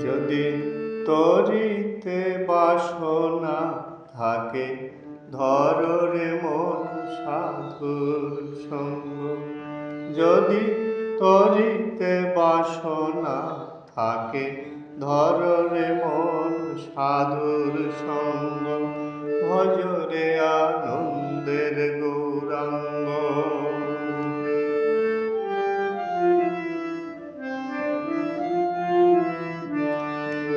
যদি তরিতে বাসনা থাকে ধর মন সাধুর সঙ্গ। যদি তরিতে বাসনা থাকে ধর মন সাধুর সঙ্গ। ভজরে আনন্দের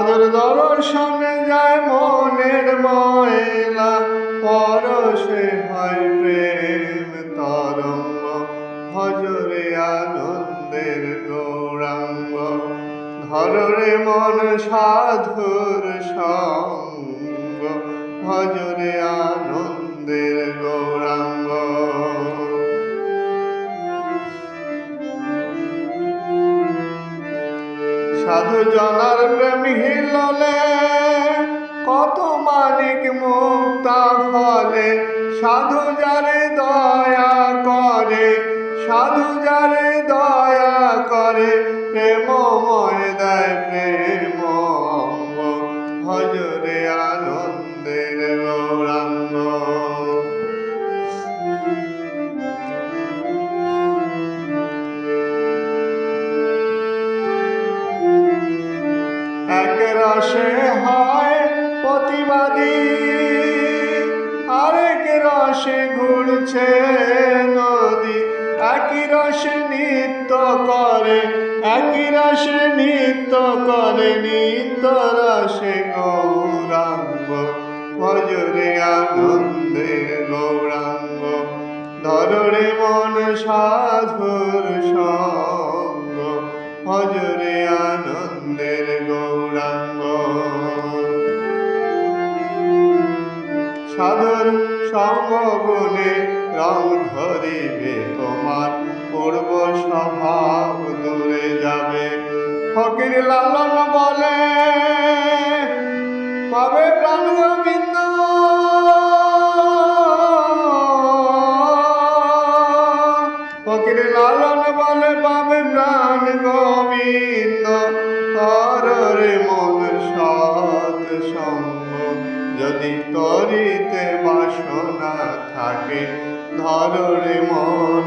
সাদর দর্শনে যায় মনের ময়লা, পরশে হয় প্রেম তরঙ্গ ভজরে আনন্দের গৌরাঙ্গ। ধরে মন সাধুর সঙ্গ ভজরে আনন্দের গৌরাঙ্গ। সাধু জনার প্রেম হিললে কত মানিক মুক্তা ফলে। সাধু যারে দয়া করে, সাধু যারে দয়া করে, প্রেমময় দেয় প্রেম ভজরে আনন্দের এক রসে হয় প্রতিবাদী। আরেক রসে ঘুরছে নদী, একই রসে নৃত্য করে, একই রসে নৃত্য করে, নিত্য রসে গৌরাঙ্গ ভজরে আনন্দের গৌরাঙ্গ ধরে মন সাধুর সঙ্গ ভজরে আনন্দের সাধুর সমগুণে রং ধরিবে তোমার। পূর্ব স্বভাব দূরে যাবে। ফকির লালন বলে পাবে প্রাণ ফকির লালন যদি তরিতে বাসনা থাকে ধরে মন